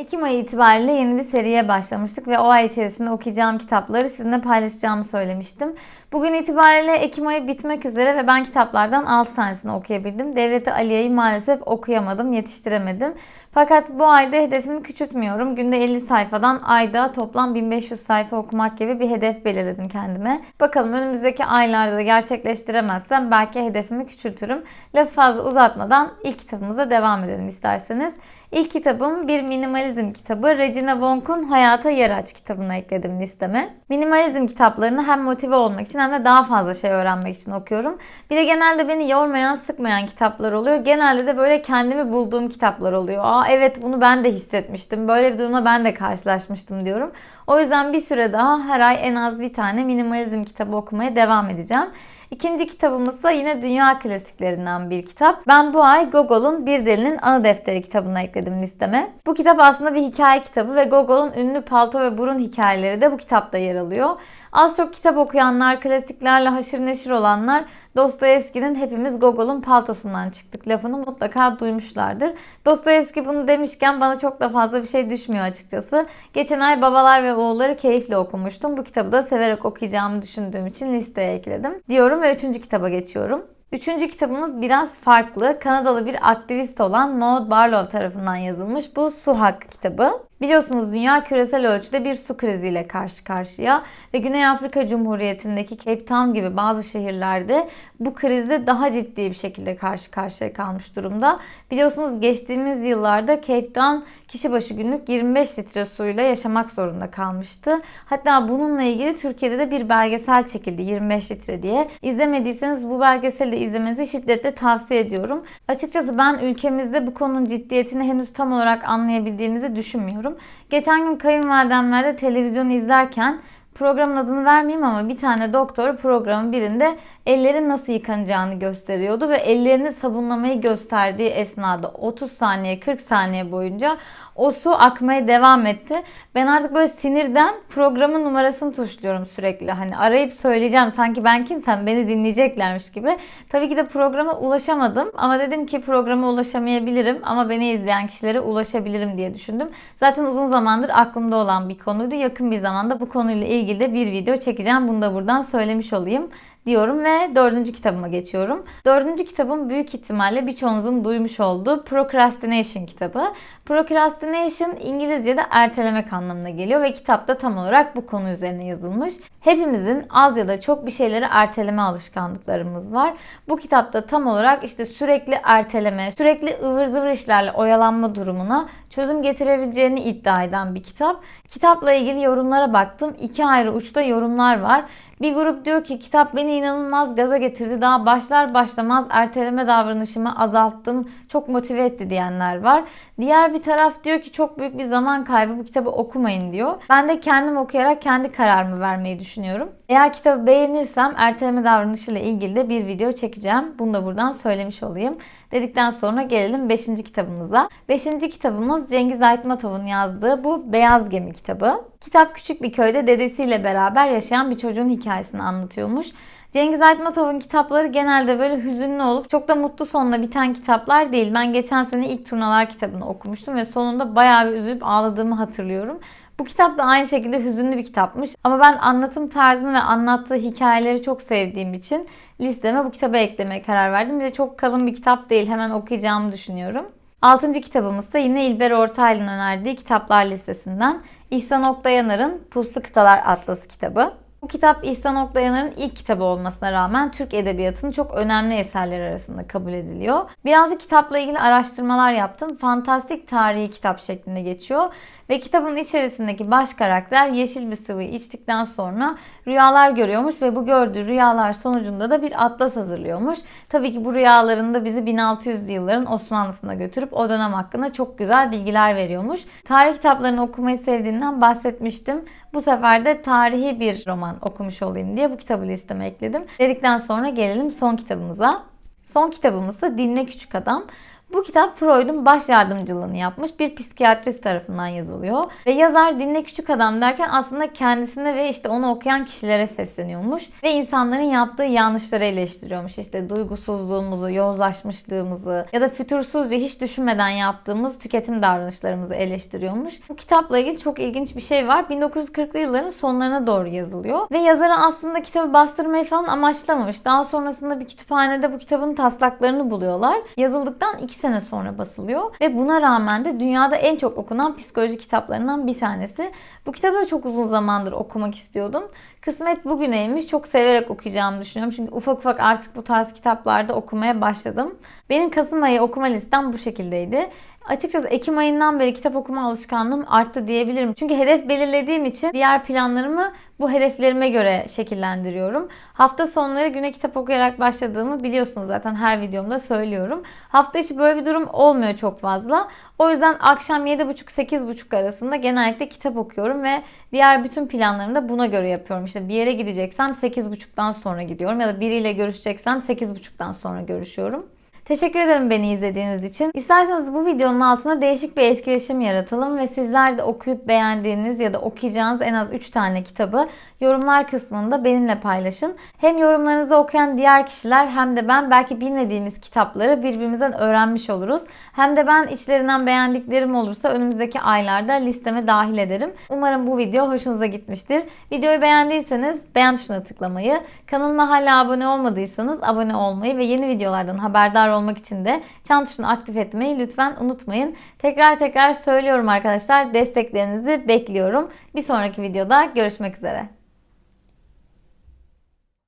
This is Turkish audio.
Ekim ayı itibariyle yeni bir seriye başlamıştık ve o ay içerisinde okuyacağım kitapları sizinle paylaşacağımı söylemiştim. Bugün itibariyle Ekim ayı bitmek üzere ve ben kitaplardan 6 tanesini okuyabildim. Devleti Aliye'yi maalesef okuyamadım, yetiştiremedim. Fakat bu ayda hedefimi küçültmüyorum. Günde 50 sayfadan ayda toplam 1500 sayfa okumak gibi bir hedef belirledim kendime. Bakalım önümüzdeki aylarda gerçekleştiremezsem belki hedefimi küçültürüm. Lafı fazla uzatmadan ilk kitabımıza devam edelim isterseniz. İlk kitabım bir minimalizm kitabı. Regina Wonk'un Hayata Yer Aç kitabını ekledim listeme. Minimalizm kitaplarını hem motive olmak için hem de daha fazla şey öğrenmek için okuyorum. Bir de genelde beni yormayan, sıkmayan kitaplar oluyor. Genelde de böyle kendimi bulduğum kitaplar oluyor. Aa evet bunu ben de hissetmiştim. Böyle bir durumla ben de karşılaşmıştım diyorum. O yüzden bir süre daha her ay en az bir tane minimalizm kitabı okumaya devam edeceğim. İkinci kitabımız ise yine dünya klasiklerinden bir kitap. Ben bu ay Gogol'un Bir Delinin Anı Defteri kitabını ekledim listeme. Bu kitap aslında bir hikaye kitabı ve Gogol'un ünlü palto ve burun hikayeleri de bu kitapta yer alıyor. Az çok kitap okuyanlar, klasiklerle haşır neşir olanlar Dostoyevski'nin hepimiz Gogol'un paltosundan çıktık lafını mutlaka duymuşlardır. Dostoyevski bunu demişken bana çok da fazla bir şey düşmüyor açıkçası. Geçen ay Babalar ve Oğulları keyifle okumuştum. Bu kitabı da severek okuyacağımı düşündüğüm için listeye ekledim. Diyorum ve üçüncü kitaba geçiyorum. Üçüncü kitabımız biraz farklı. Kanadalı bir aktivist olan Maud Barlow tarafından yazılmış. Bu Su Hakkı kitabı. Biliyorsunuz dünya küresel ölçüde bir su kriziyle karşı karşıya ve Güney Afrika Cumhuriyeti'ndeki Cape Town gibi bazı şehirlerde bu krizde daha ciddi bir şekilde karşı karşıya kalmış durumda. Biliyorsunuz geçtiğimiz yıllarda Cape Town kişi başı günlük 25 litre suyla yaşamak zorunda kalmıştı. Hatta bununla ilgili Türkiye'de de bir belgesel çekildi 25 litre diye. İzlemediyseniz bu belgeseli de izlemenizi şiddetle tavsiye ediyorum. Açıkçası ben ülkemizde bu konunun ciddiyetini henüz tam olarak anlayabildiğimizi düşünmüyorum. Geçen gün kayınvalidemlerde televizyon izlerken programın adını vermeyeyim ama bir tane doktor programın birinde ellerin nasıl yıkanacağını gösteriyordu ve ellerini sabunlamayı gösterdiği esnada 30 saniye 40 saniye boyunca o su akmaya devam etti. Ben artık böyle sinirden programın numarasını tuşluyorum sürekli. Hani arayıp söyleyeceğim sanki ben kimsem beni dinleyeceklermiş gibi. Tabii ki de programa ulaşamadım ama dedim ki programa ulaşamayabilirim ama beni izleyen kişilere ulaşabilirim diye düşündüm. Zaten uzun zamandır aklımda olan bir konuydu. Yakın bir zamanda bu konuyla ilgili de bir video çekeceğim. Bunu da buradan söylemiş olayım diyorum ve dördüncü kitabıma geçiyorum. Dördüncü kitabım büyük ihtimalle birçoğunuzun duymuş olduğu Procrastination kitabı. Procrastination İngilizce'de ertelemek anlamına geliyor ve kitapta tam olarak bu konu üzerine yazılmış. Hepimizin az ya da çok bir şeyleri erteleme alışkanlıklarımız var. Bu kitapta tam olarak işte sürekli erteleme, sürekli ıvır zıvır işlerle oyalanma durumuna çözüm getirebileceğini iddia eden bir kitap. Kitapla ilgili yorumlara baktım. İki ayrı uçta yorumlar var. Bir grup diyor ki kitap beni inanılmaz gaza getirdi. Daha başlar başlamaz erteleme davranışımı azalttım. Çok motive etti diyenler var. Diğer bir taraf diyor ki çok büyük bir zaman kaybı bu kitabı okumayın diyor. Ben de kendim okuyarak kendi kararımı vermeyi düşünüyorum. Eğer kitabı beğenirsem erteleme davranışıyla ilgili de bir video çekeceğim. Bunu da buradan söylemiş olayım. Dedikten sonra gelelim 5. kitabımıza. 5. kitabımız Cengiz Aytmatov'un yazdığı bu Beyaz Gemi kitabı. Kitap küçük bir köyde dedesiyle beraber yaşayan bir çocuğun hikayesini anlatıyormuş. Cengiz Aytmatov'un kitapları genelde böyle hüzünlü olup çok da mutlu sonla biten kitaplar değil. Ben geçen sene ilk Turnalar kitabını okumuştum ve sonunda bayağı bir üzülüp ağladığımı hatırlıyorum. Bu kitap da aynı şekilde hüzünlü bir kitapmış. Ama ben anlatım tarzını ve anlattığı hikayeleri çok sevdiğim için listeme bu kitabı eklemeye karar verdim. Bir de çok kalın bir kitap değil. Hemen okuyacağımı düşünüyorum. Altıncı kitabımız da yine İlber Ortaylı'nın önerdiği kitaplar listesinden İhsan Oktayanar'ın Puslu Kıtalar Atlası kitabı. Bu kitap İhsan Oktayanar'ın ilk kitabı olmasına rağmen Türk Edebiyatı'nın çok önemli eserleri arasında kabul ediliyor. Birazcık kitapla ilgili araştırmalar yaptım. Fantastik tarihi kitap şeklinde geçiyor. Ve kitabın içerisindeki baş karakter yeşil bir sıvıyı içtikten sonra rüyalar görüyormuş ve bu gördüğü rüyalar sonucunda da bir atlas hazırlıyormuş. Tabii ki bu rüyalarında bizi 1600'lü yılların Osmanlısına götürüp o dönem hakkında çok güzel bilgiler veriyormuş. Tarih kitaplarını okumayı sevdiğinden bahsetmiştim. Bu sefer de tarihi bir roman okumuş olayım diye bu kitabı listeme ekledim. Dedikten sonra gelelim son kitabımıza. Son kitabımız da Dinle Küçük Adam. Bu kitap Freud'un baş yardımcılığını yapmış bir psikiyatrist tarafından yazılıyor. Ve yazar Dinle Küçük Adam derken aslında kendisine ve işte onu okuyan kişilere sesleniyormuş. Ve insanların yaptığı yanlışları eleştiriyormuş. İşte duygusuzluğumuzu, yozlaşmışlığımızı ya da fütursuzca hiç düşünmeden yaptığımız tüketim davranışlarımızı eleştiriyormuş. Bu kitapla ilgili çok ilginç bir şey var. 1940'lı yılların sonlarına doğru yazılıyor. Ve yazarı aslında kitabı bastırmayı falan amaçlamamış. Daha sonrasında bir kütüphanede bu kitabın taslaklarını buluyorlar. Yazıldıktan 2 sene sonra basılıyor. Ve buna rağmen de dünyada en çok okunan psikoloji kitaplarından bir tanesi. Bu kitabı da çok uzun zamandır okumak istiyordum. Kısmet bugüneymiş. Çok severek okuyacağımı düşünüyorum. Çünkü ufak ufak artık bu tarz kitaplarda okumaya başladım. Benim Kasım ayı okuma listem bu şekildeydi. Açıkçası Ekim ayından beri kitap okuma alışkanlığım arttı diyebilirim. Çünkü hedef belirlediğim için diğer planlarımı bu hedeflerime göre şekillendiriyorum. Hafta sonları güne kitap okuyarak başladığımı biliyorsunuz zaten her videomda söylüyorum. Hafta içi böyle bir durum olmuyor çok fazla. O yüzden akşam 7.30-8.30 arasında genellikle kitap okuyorum ve diğer bütün planlarımı da buna göre yapıyorum. İşte bir yere gideceksem 8.30'dan sonra gidiyorum ya da biriyle görüşeceksem 8.30'dan sonra görüşüyorum. Teşekkür ederim beni izlediğiniz için. İsterseniz bu videonun altına değişik bir etkileşim yaratalım ve sizler de okuyup beğendiğiniz ya da okuyacağınız en az 3 tane kitabı yorumlar kısmında benimle paylaşın. Hem yorumlarınızı okuyan diğer kişiler hem de ben belki bilmediğimiz kitapları birbirimizden öğrenmiş oluruz. Hem de ben içlerinden beğendiklerim olursa önümüzdeki aylarda listeme dahil ederim. Umarım bu video hoşunuza gitmiştir. Videoyu beğendiyseniz beğen tuşuna tıklamayı, kanalıma hala abone olmadıysanız abone olmayı ve yeni videolardan haberdar olmak için de çan tuşunu aktif etmeyi lütfen unutmayın. Tekrar tekrar söylüyorum arkadaşlar desteklerinizi bekliyorum. Bir sonraki videoda görüşmek üzere.